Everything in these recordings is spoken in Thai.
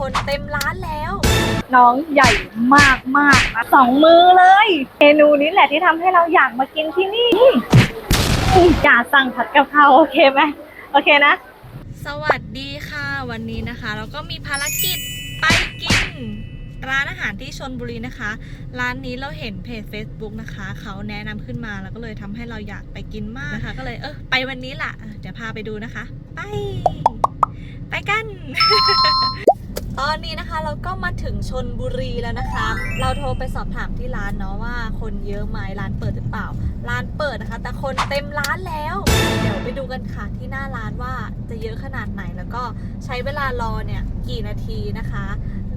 คนเต็มร้านแล้ว น้องใหญ่มากมากๆนะสองมือเลยเมนูนี้แหละที่ทำให้เราอยากมากินที่นี่อืมอย่าสั่งผัดกะเพราโอเคไหมโอเคนะ สวัสดีค่ะ วันนี้นะคะเราก็มีภารกิจไปกิน ร้านอาหารที่ชนบุรีนะคะ ร้านนี้เราเห็นเพจ Facebook นะคะ เขาแนะนำขึ้นมาแล้วก็เลยทำให้เราอยากไปกินมากนะคะ ก็เลยเออไปวันนี้ล่ะเออเดี๋ยวพาไปดูนะคะ ไป ไปกัน ตอนนี้นะคะเราก็มาถึงชนบุรีแล้วนะคะ เราโทรไปสอบถามที่ร้านเนาะว่า คนเยอะไหมร้านเปิดหรือเปล่า ร้านเปิดนะคะ แต่คนเต็มร้านแล้ว เดี๋ยวไปดูกันค่ะที่หน้าร้านว่าจะเยอะขนาดไหนแล้วก็ใช้เวลารอเนี่ยกี่นาทีนะคะ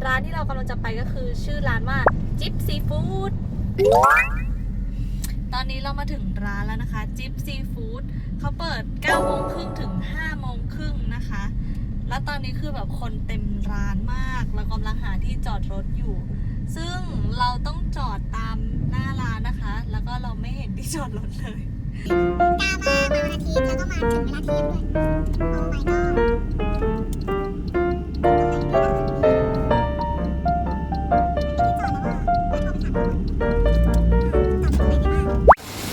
ร้านที่เรากำลังจะไปก็คือชื่อร้านว่าจิ๊บซีฟู้ดตอนนี้เรามาถึงร้านแล้วนะคะจิ๊บซีฟู้ดเขาเปิด9โมงครึ่งถึง5โมงครึ่งนะคะ แล้วตอนนี้คือแบบคนเต็มร้าน กเรากำลังหาที่จอดรถอยู่ ซึ่งเราต้องจอดตามหน้าร้านนะคะ แล้วก็เราไม่เห็นที่จอดรถเลยกามามาวันอาทิตย์แล้วก็มาถึงเวลาเที่ยงด้วยโอ้ my god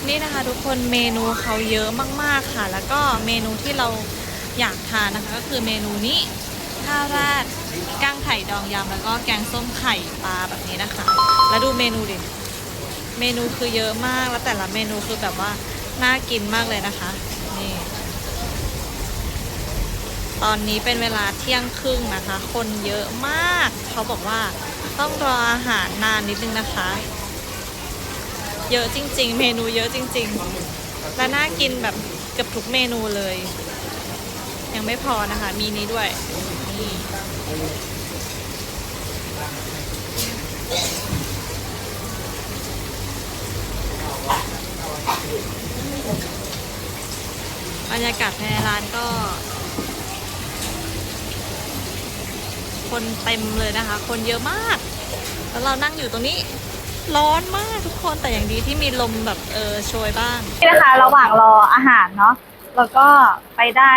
นี่นะคะทุกคนเมนูเขาเยอะมากๆค่ะ แล้วก็เมนูที่เราอยากทานนะคะ ก็คือเมนูนี้ข้าวราดก้ง ไข่ดองยำแล้วก็แกงส้มไข่ปลาแบบนี้นะคะ แล้วดูเมนูดิ เมนูคือเยอะมากแล้วแต่ละเมนูคือแบบว่าน่ากินมากเลยนะคะ นี่ ตอนนี้เป็นเวลาเที่ยงครึ่งนะคะ คนเยอะมาก เขาบอกว่าต้องรออาหารนานนิดนึงนะคะ เยอะจริง ๆ เมนูเยอะจริง ๆ และน่ากินแบบเกือบทุกเมนูเลย ยังไม่พอนะคะ มีนี้ด้วยนี่ รรยากาศภายในร้านก็ คนเต็มเลยนะคะ คนเยอะมาก แล้วเรานั่งอยู่ตรงนี้ ร้อนมากทุกคนแต่อย่างดีที่มีลมแบบเออโชยบ้าง นี่นะคะ ระหว่างรออาหารเนาะแล้วก็ไปได้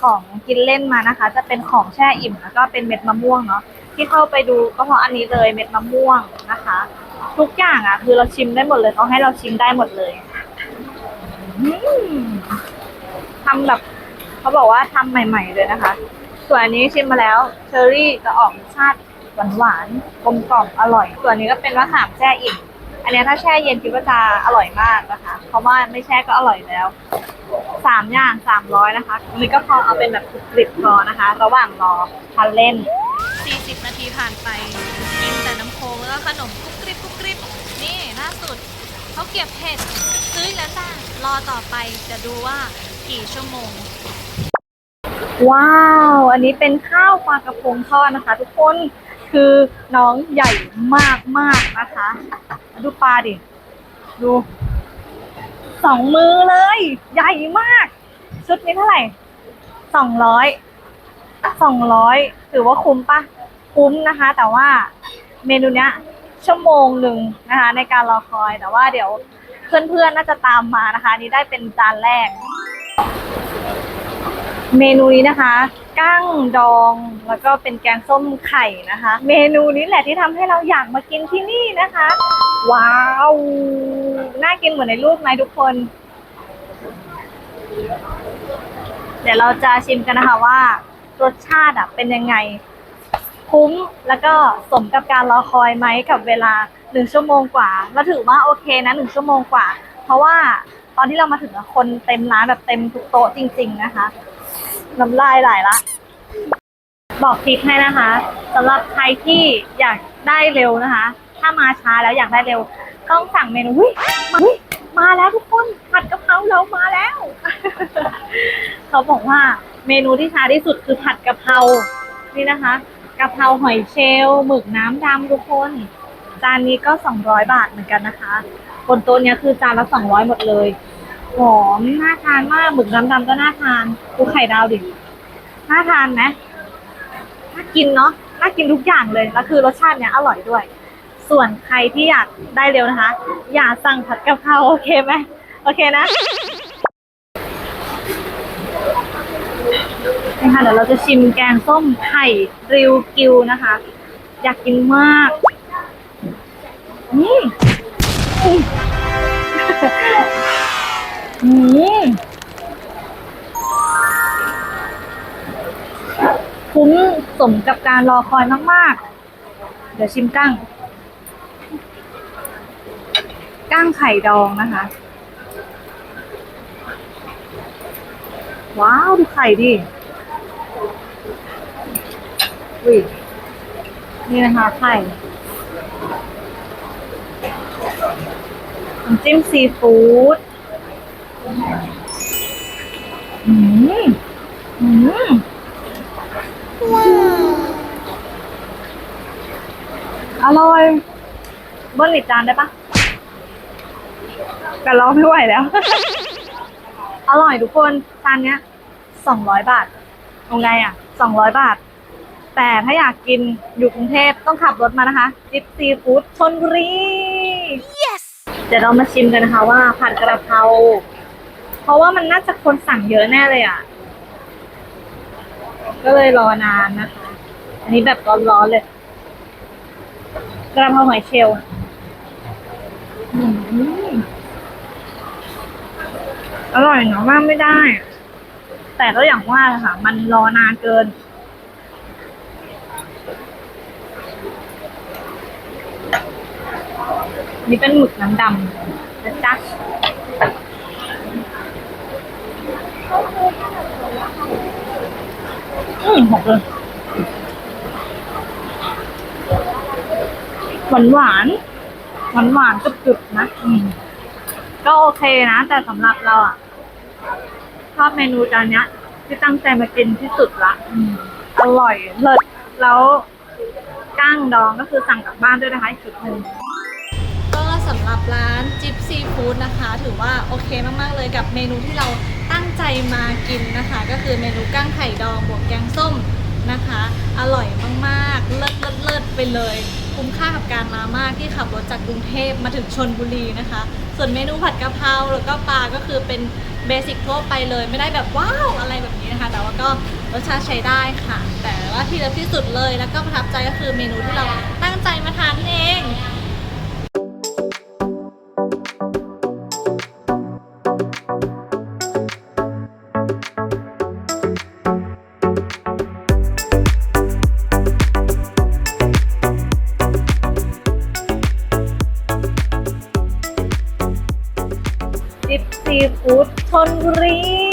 ของกินเล่นมานะคะ จะเป็นของแช่อิ่มแล้วก็เป็นเม็ดมะม่วงเนาะที่เข้าไปดูก็เพราะอันนี้เลยเม็ดมะม่วงนะคะ ทุกอย่างอะ คือเราชิมได้หมดเลยเขาให้เราชิมได้หมดเลย อืม ทำแบบ เขาบอกว่าทำใหม่ ๆเลยนะคะ ส่วนอันนี้ชิมมาแล้วเชอรี่จะออกชาติหวานๆกลมกล่อมอร่อย ส่วนนี้ก็เป็นมะขามแช่อิ่มอันนี้ถ้าแช่เย็นคิดว่าจะอร่อยมากนะคะ เพราะว่าไม่แช่ก็อร่อยแล้วสามอย่างสามร้อยนะคะนนี้ก็พอเอาเป็นแบบกริบพอนะคะ ระหว่างรอทานเล่น40นาทีผ่านไป กินแต่น้ำโค้งแล้วขนมกรุบกริบกรุบกริบนี่ล่าสุดเขาเก็บเห็ดซื้อแล้วจ้ารอต่อไปจะดูว่า กี่ชั่วโมง ว้าว อันนี้เป็นข้าวปลากระพงทอดนะคะ ทุกคนคือน้องใหญ่มากมากๆนะคะ ดูปลาดิ ดู สองมือเลย ใหญ่มาก ชุดนี้เท่าไหร่สองร้อยสองร้อยถือว่าคุ้มปะคุ้มนะคะ แต่ว่าเมนูเนี้ยชั่วโมงหนึ่งนะคะในการรอคอยแต่ว่าเดี๋ยวเพื่อนๆน่าจะตามมานะคะนนี่ได้เป็นจานแรก เมนูนี้นะคะกั้งดองแล้วก็เป็นแกงส้มไข่นะคะ เมนูนี้แหละที่ทำให้เราอยากมากินที่นี่นะคะ ว้าว น่ากินเหมือนในรูปไหมทุกคน เดี๋ยวเราจะชิมกันนะคะว่ารสชาติอะเป็นยังไง คุ้มแล้วก็สมกับการรอคอยไหมกับเวลาหนึ่งชั่วโมงกว่าเราถือว่าโอเคนะหนึ่งชั่วโมงกว่า เพราะว่าตอนที่เรามาถึงคนเต็มร้านแบบเต็มทุกโต๊ะจริง ๆ นะคะ น้ำลายไหลละ บอกทิปให้นะคะสำหรับใครที่อยากได้เร็วนะคะ ถ้ามาช้าแล้วอยากได้เร็ว ต้องสั่งเมนูวิมามาแล้วทุกคนผัดกะเพราเรามาแล้ว เขาบอกว่าเมนูที่ช้าที่สุดคือผัดกะเพรานี่นะคะกะเพราหอยเชลล์หมึกน้ำดำทุกคนจานนี้ก็ 200 บาทเหมือนกันนะคะ บนโต๊ะเนี้ยคือจานละ 200 หมดเลย หอมน่าทานมากหมึกน้ำดำก็น่าทานดูไข่ดาวดิน่าทานไหมน่ากินเนาะน่ากินทุกอย่างเลยแล้วคือรสชาติเนี้ยอร่อยด้วย ส่วนใครที่อยากได้เร็วนะคะ อย่าสั่งผัดกะเพราโอเคไหมโอเคนะเป็นค่ะเดี๋ยวเราจะชิมแกงส้มไข่ริวกิวนะคะ อยากกินมากอืม อืมคุ้มสมกับการรอคอยมาก ๆ เดี๋ยวชิมกั้ง กั้งไข่ดองนะคะ ว้าว ดูไข่ดิอุ้ยนี่นะคะไข่น้ำจิ้มซีฟู้ด อืมอืมว้าวอร่อยเบิ้ลอีกจานได้ปะแต่เราไม่ไหวแล้ว อร่อยทุกคนจานเนี้ยสองร้อยบาทเอาไงอะสองร้อยบาท แต่ถ้าอยากกินอยู่กรุงเทพต้องขับรถมานะคะจิ๊บซีฟู้ดชนบุรี yes เดี๋ยวเรามาชิมกันนะคะว่าผัดกระเพรา เพราะว่ามันน่าจะคนสั่งเยอะแน่เลยอะ ก็เลยรอนานนะคะ อันนี้แบบร้อนๆเลย กระเพราหอยเชลล์อร่อยเนาะว่าไม่ได้ แต่ก็อย่างว่าค่ะ มันรอนานเกิน นี่เป็นหมึกน้ำดำนะจ๊ะ อืมหกเลยหวานหวานหวานหวานๆกรึบๆนะอืมก็โอเคนะ แต่สำหรับเราอะชอบเมนูจานเนี้ย ที่ตั้งใจมากินที่สุดละอืมอร่อยเลิศแล้วก้างดองก็คือสั่งกลับบ้านด้วยนะคะอีกชุดหนึ่งก็ สำหรับร้านจิปซีฟู้ดนะคะ ถือว่าโอเคมากๆเลยกับเมนูที่เราตั้งใจมากินนะคะ ก็คือเมนูกั้งไข่ดองบวกแกงส้มนะคะ อร่อยมากๆ เลิศเลิศเลิศไปเลย คุ้มค่ากับการมามากที่ขับรถจากกรุงเทพมาถึงชนบุรีนะคะ ส่วนเมนูผัดกะเพราแล้วก็ปลาก็คือเป็นเบสิกทั่วไปเลย ไม่ได้แบบว้าวอะไรแบบนี้นะคะ แต่ว่าก็รสชาติใช้ได้ค่ะ แต่ว่าที่เลิฟที่สุดเลยแล้วก็ประทับใจก็คือเมนูที่เรา ชนบุรี